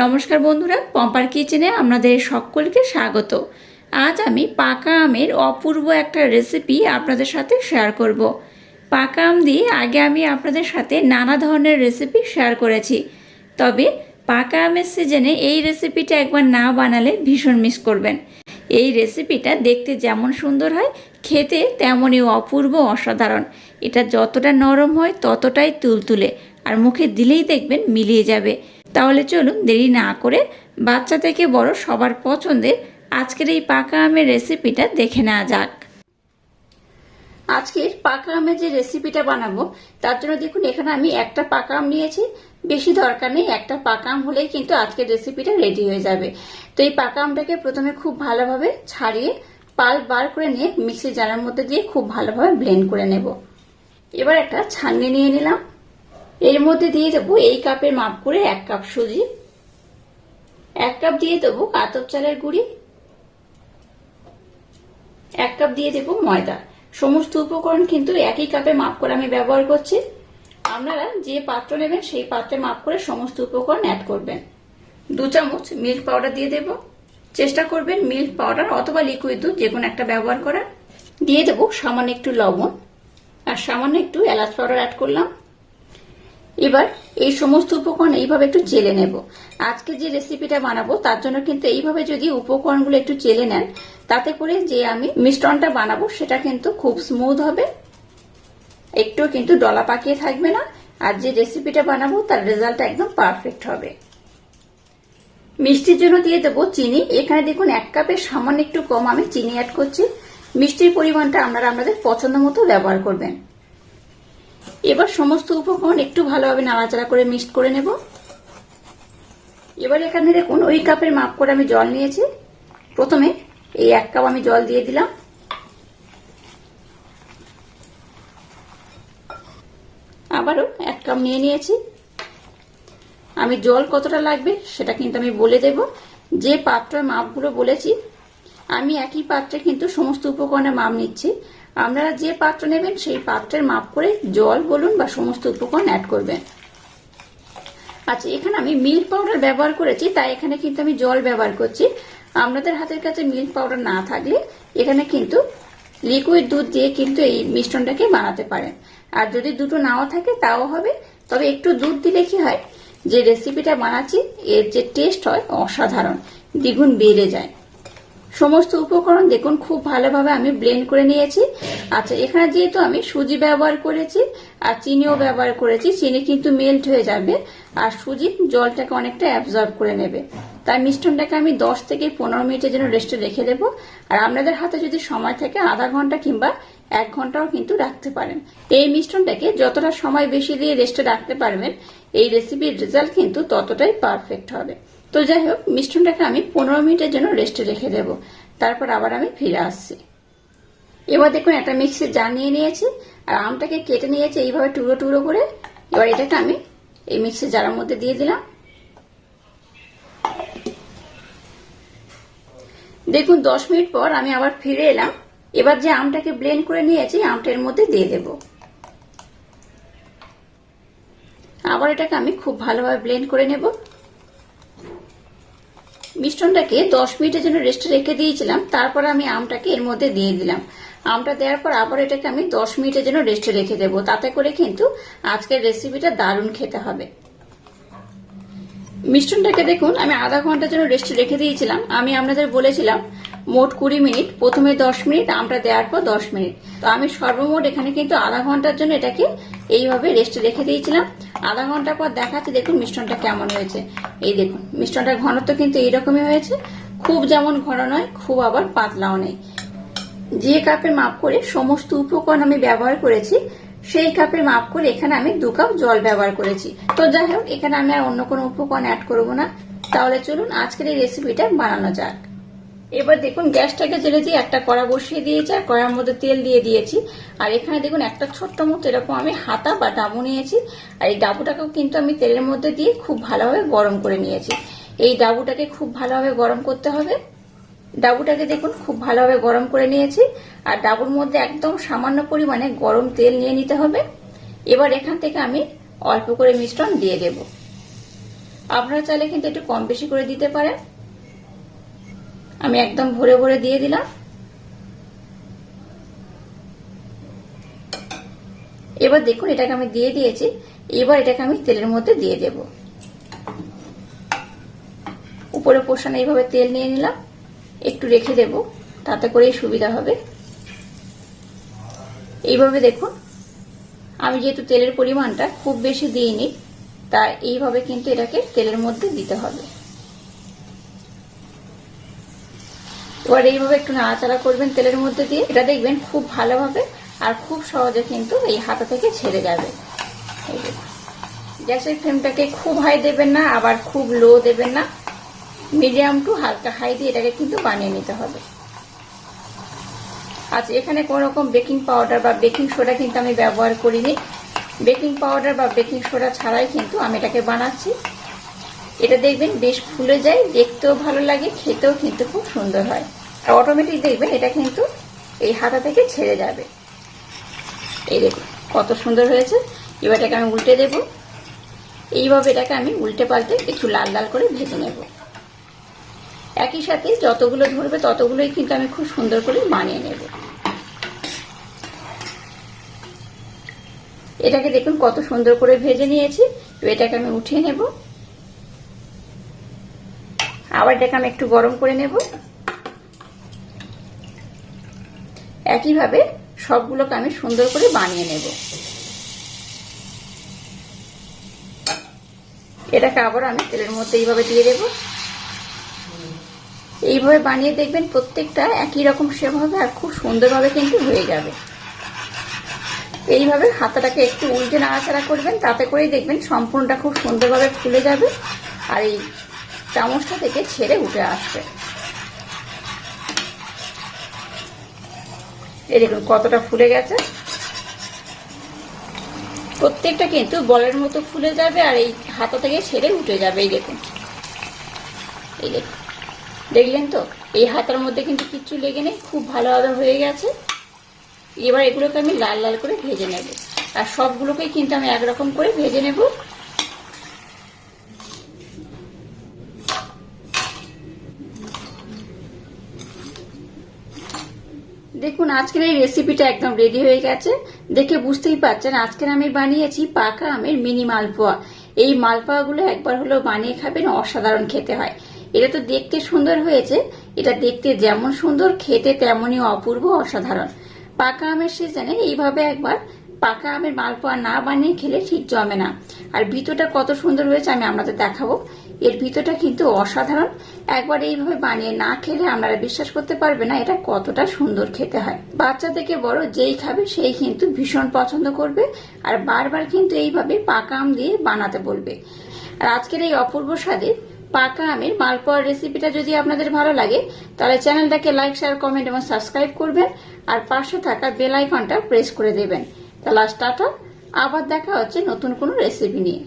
নমস্কার বন্ধুরা, পম্পার কিচেনে আপনাদের সকলকে স্বাগত। আজ আমি পাকা আমের অপূর্ব একটা রেসিপি আপনাদের সাথে শেয়ার করব। পাকা আম দিয়ে আগে আমি আপনাদের সাথে নানা ধরনের রেসিপি শেয়ার করেছি। তবে পাকা আমের সিজনে এই রেসিপিটা একবার না বানালে ভীষণ মিস করবেন। এই রেসিপিটা দেখতে যেমন সুন্দর হয়, খেতে তেমনই অপূর্ব অসাধারণ। এটা যতটা নরম হয় ততটাই তুলতুলে, আর মুখে দিলেই দেখবেন মিলিয়ে যাবে। তাহলে চলুন দেরি না করে বাচ্চা থেকে বড় সবার পছন্দের আজকের এই পাকা আমের রেসিপিটা দেখে নেওয়া যাক। আজকের পাকা আমের যে রেসিপিটা বানাবো, তার জন্য দেখুন এখানে আমি একটা পাকা আম নিয়েছি। বেশি দরকার নেই, একটা পাকা আম হলেই কিন্তু আজকের রেসিপিটা রেডি হয়ে যাবে। তো এই পাকা আমটাকে প্রথমে খুব ভালোভাবে ছাড়িয়ে পাল বার করে নিয়ে মিক্সি জারের মধ্যে দিয়ে খুব ভালোভাবে ব্লেন্ড করে নেব। এবার একটা ছাঁকনি নিয়ে নিলাম। এর মধ্যে দিয়ে দেবো এই কাপের মাপ করে এক কাপ সুজি, এক কাপ দিয়ে দেবো আতপ চালের গুঁড়ি, এক কাপ দিয়ে দেবো ময়দা। সমস্ত উপকরণ কিন্তু একই কাপে মাপ করে আমি ব্যবহার করছি। আপনারা যে পাত্র নেবেন সেই পাত্রে মাপ করে সমস্ত উপকরণ অ্যাড করবেন। দু চামচ মিল্ক পাউডার দিয়ে দেব। চেষ্টা করবেন মিল্ক পাউডার অথবা লিকুইড দুধ যে কোনো একটা ব্যবহার করার। দিয়ে দেবো সামান্য একটু লবণ আর সামান্য একটু এলাচ পাউডার অ্যাড করলাম। এবার এই সমস্ত উপকরণ এইভাবে একটু চেলে নেব। আজকে যে রেসিপিটা বানাবো, তার জন্য কিন্তু এইভাবে যদি উপকরণগুলো একটু চেলে নেন, তাতে করে যে আমি মিশ্রণটা বানাবো, সেটা কিন্তু খুব স্মুথ হবে। একটু কিন্তু ডলা পাকিয়ে থাকবে না। আর যে রেসিপিটা বানাবো, তার রেজাল্ট একদম পারফেক্ট হবে। মিষ্টির জন্য দিয়ে দেবো চিনি। এখানে দেখুন, এক কাপের সামান্য একটু কম আমি চিনি অ্যাড করছি। মিষ্টির পরিমাণটা আপনারা আপনাদের পছন্দ মতো ব্যবহার করবেন। এবার সমস্ত উপকরণ একটু ভালোভাবে নাড়াচাড়া করে মিক্সড করে নেব। এবার এখানে দেখুন, ওই কাপের মাপ করে আমি জল নিয়েছি। প্রথমে এই এক কাপ আমি জল দিয়ে দিলাম। আবারও এক কাপ নিয়ে নিয়েছি। আমি জল কতটা লাগবে সেটা কিন্তু আমি বলে দেব। যে পাত্রের মাপগুলো বলেছি, আমি একই পাত্রে কিন্তু সমস্ত উপকরণের মাপ নিচ্ছি। আপনারা যে পাত্র নেবেন, সেই পাত্রের মাপ করে জল, বলুন বা সমস্ত উপকরণ অ্যাড করবেন। আচ্ছা এখানে আমি মিল্ক পাউডার ব্যবহার করেছি, তাই এখানে কিন্তু আমি জল ব্যবহার করছি। আপনাদের হাতের কাছে মিল্ক পাউডার না থাকলে এখানে কিন্তু লিকুইড দুধ দিয়ে কিন্তু এই মিশ্রণটাকে বানাতে পারেন। আর যদি দুটো নাও থাকে, তাও হবে। তবে একটু দুধ দিলে কি হয়, যে রেসিপিটা বানাচ্ছি, এর যে টেস্ট হয়, অসাধারণ। দ্বিগুণ বেড়ে যায়। সমস্ত উপকরণ দেখুন, খুব ভালোভাবে আমি ব্লেন্ড করে নিয়েছি। আচ্ছা এখানে যেহেতু আমি সুজি ব্যবহার করেছি আর চিনিও ব্যবহার করেছি, চিনি কিন্তু মেল্ট হয়ে যাবে আর সুজি জলটাকে অনেকটা অ্যাবজর্ব করে নেবে। তাই মিষ্টনটাকে আমি দশ থেকে পনেরো মিনিটের জন্য রেস্টে রেখে দেবো। আর আপনাদের হাতে যদি সময় থাকে, আধা ঘণ্টা কিংবা এক ঘন্টাও কিন্তু রাখতে পারেন। এই মিষ্টনটাকে যতটা সময় বেশি দিয়ে রেস্টে রাখতে পারবেন, এই রেসিপির রেজাল্ট কিন্তু ততটাই পারফেক্ট হবে। তো যাই হোক, মিষ্টনটাকে আমি পনেরো মিনিটের জন্য রেস্টে রেখে দেব। তারপর আবার আমি ফিরে আসছি। এবার দেখুন, একটা মিক্সির জার নিয়ে নিয়েছি, আর আমটাকে কেটে নিয়েছি এইভাবে টুকরো টুকরো করে। এবার এটাকে আমি এই মিক্সির জারের মধ্যে দিয়ে দিলাম। দেখুন, দশ মিনিট পর আমি আবার ফিরে এলাম। এবার যে আমটাকে ব্লেন্ড করে নিয়েছি আমটার মধ্যে দিয়ে দেব। আবার এটাকে আমি খুব ভালোভাবে ব্লেন্ড করে নেব। মিশ্রণটাকে দশ মিনিটের জন্য রেস্টে রেখে দিয়েছিলাম, তারপর আমি আমটাকে এর মধ্যে দিয়ে দিলাম। আমটা দেওয়ার পর আবার এটাকে আমি দশ মিনিটের জন্য রেস্টে রেখে দেবো। তাতে করে কিন্তু আজকের রেসিপিটা দারুণ খেতে হবে। মিষ্টনটাকে দেখুন, আমি আধা ঘণ্টার জন্য রেস্টে রেখে দিয়েছিলাম। আমি আপনাদের বলেছিলাম, মোট কুড়ি মিনিট, প্রথমে দশ মিনিট, আমটা দেওয়ার পর দশ মিনিট। তো আমি সর্বমোট এখানে কিন্তু আধা ঘণ্টার জন্য এটাকে এইভাবে রেস্টে রেখে দিয়েছিলাম। আধা ঘণ্টা পর দেখাচ্ছি, দেখুন মিষ্টনটা কেমন হয়েছে। এই দেখুন মিষ্টনটার ঘনত্ব কিন্তু এইরকমই হয়েছে। খুব যেমন ঘন নয়, খুব আবার পাতলাও নেই। যে কাপের মাপ করে সমস্ত উপকরণ আমি ব্যবহার করেছি, সেই কাপের মাপ করে এখানে আমি দু কাপ জল ব্যবহার করেছি। তো যাই হোক, এখানে আমি আর অন্য কোনো উপকরণ অ্যাড করব না। তাহলে চলুন, আজকের এই রেসিপিটা বানানো যাক। এবার দেখুন গ্যাসটাকে জেলে দিয়ে একটা কড়া বসিয়ে দিয়েছি, আর কড়ার মধ্যে তেল দিয়ে দিয়েছি। আর এখানে দেখুন একটা ছোট্ট মতো এরকম আমি হাতা বা ডাবু নিয়েছি, আর এই ডাবুটাকেও কিন্তু আমি তেলের মধ্যে দিয়ে খুব ভালোভাবে গরম করে নিয়েছি। এই ডাবুটাকে খুব ভালোভাবে গরম করতে হবে। ডাবুটাকে দেখুন খুব ভালোভাবে গরম করে নিয়েছি, আর ডাবুর মধ্যে একদম সামান্য পরিমাণে গরম তেল নিয়ে নিতে হবে। এবার এখান থেকে আমি অল্প করে মিশ্রণ দিয়ে দেব। আপনারা চাইলে কিন্তু একটু কম বেশি করে দিতে পারেন। আমি একদম ভরে ভরে দিয়ে দিলাম। এবার দেখুন, এটাকে আমি দিয়ে দিয়েছি। এবার এটাকে আমি তেলের মধ্যে দিয়ে দেব। উপরে পোষণ এইভাবে তেল নিয়ে নিলাম। একটু রেখে দেব, তাতে করেই সুবিধা হবে। এইভাবে দেখুন, আমি যেহেতু তেলের পরিমাণটা খুব বেশি দিইনি তা এইভাবে কিন্তু এটাকে তেলের মধ্যে দিতে হবে। এবার এইভাবে একটু নাড়াচাড়া করবেন তেলের মধ্যে দিয়ে। এটা দেখবেন খুব ভালোভাবে আর খুব সহজে কিন্তু এই হাতা থেকে ছেড়ে যাবে। গ্যাসের ফ্লেমটাকে খুব হাই দেবেন না, আবার খুব লো দেবেন না। মিডিয়াম টু হালকা হাই দিয়ে এটাকে কিন্তু বানিয়ে নিতে হবে। আচ্ছা এখানে কোন রকম বেকিং পাউডার বা বেকিং সোডা কিন্তু আমি ব্যবহার করিনি। বেকিং পাউডার বা বেকিং সোডা ছাড়াই কিন্তু আমি এটাকে বানাচ্ছি। এটা দেখবেন বেশ ফুলে যায়, দেখতেও ভালো লাগে, খেতেও কিন্তু খুব সুন্দর হয়। আর অটোমেটিক দেখবেন এটা কিন্তু এই হাতা থেকে ছেড়ে যাবে। এই দেখুন, কত সুন্দর হয়েছে। এবার এটাকে আমি উল্টে দেব। এইভাবে এটাকে আমি উল্টে পাল্টে একটু লাল লাল করে ভেজে নেব। একই সাথে যতগুলো ধরবে ততগুলোই কিন্তু আমি খুব সুন্দর করে বানিয়ে নেব। এটাকে দেখুন কত সুন্দর করে ভেজে নিয়েছি। এটাকে আমি উঠিয়ে নেব। আবার এটাকে আমি একটু গরম করে নেব। একইভাবে সবগুলোকে আমি সুন্দর করে বানিয়ে নেব। এটাকে আবার আমি তেলের মধ্যে এইভাবে দিয়ে দেব। এইভাবে বানিয়ে দেখবেন প্রত্যেকটা একই রকম শেপ হবে আর খুব সুন্দরভাবে কিন্তু হয়ে যাবে। এইভাবে হাতাটাকে একটু উল্টে নাড়াচাড়া করবেন, তাতে করেই দেখবেন সম্পূর্ণটা খুব সুন্দরভাবে ফুলে যাবে। আর এই চামচটা থেকে ছেড়ে উঠে আসবে। এই দেখুন, কতটা ফুলে গেছে। প্রত্যেকটা কিন্তু বলের মতো ফুলে যাবে আর এই হাতা থেকে ছেড়ে উঠে যাবে, এই দেখুন। এই দেখুন, দেখলেন তো? এই হাতার মধ্যে কিন্তু কিচ্ছু লেগে নেই, খুব ভালোভাবে হয়ে গেছে। এবার এগুলোকে আমি লাল লাল করে ভেজে নেব। আর সবগুলোকেই কিন্তু আমি একরকম করে ভেজে নেব। দেখুন, আজকের এই রেসিপিটা একদম রেডি হয়ে গেছে। দেখে বুঝতেই পারছেন, আজকের আমি বানিয়েছি পাকা আমের মিনি মালপোয়া। এই মালপোয়াগুলো একবার হলেও বানিয়ে খাবেন, অসাধারণ খেতে হয়। এটা তো দেখতে সুন্দর হয়েছে, এটা দেখতে যেমন সুন্দর, খেতে তেমনই অপূর্ব, অসাধারণ। পাকা আমের সিজনে এইভাবে একবার পাকা আমের মালপোয়া না বানিয়ে খেলে ঠিক জমে না। আর ভিতরটা কত সুন্দর হয়েছে, আমি আপনাদের দেখাবো। এর ভিতরটা কিন্তু অসাধারণ। একবার এইভাবে বানিয়ে না খেলে আপনারা বিশ্বাস করতে পারবে না এটা কতটা সুন্দর খেতে হয়। বাচ্চা থেকে বড় যেই খাবে সেই কিন্তু ভীষণ পছন্দ করবে আর বারবার কিন্তু এইভাবে পাকা আম দিয়ে বানাতে বলবে। আর আজকের এই অপূর্ব স্বাদে পাকা আমের মালপোয়ার রেসিপিটা যদি আপনাদের ভালো লাগে, তাহলে চ্যানেলটাকে লাইক শেয়ার কমেন্ট এবং সাবস্ক্রাইব করবেন আর পাশে থাকা বেল আইকনটা প্রেস করে দেবেন। তাহলে আবার দেখা হচ্ছে নতুন কোনো রেসিপি নিয়ে।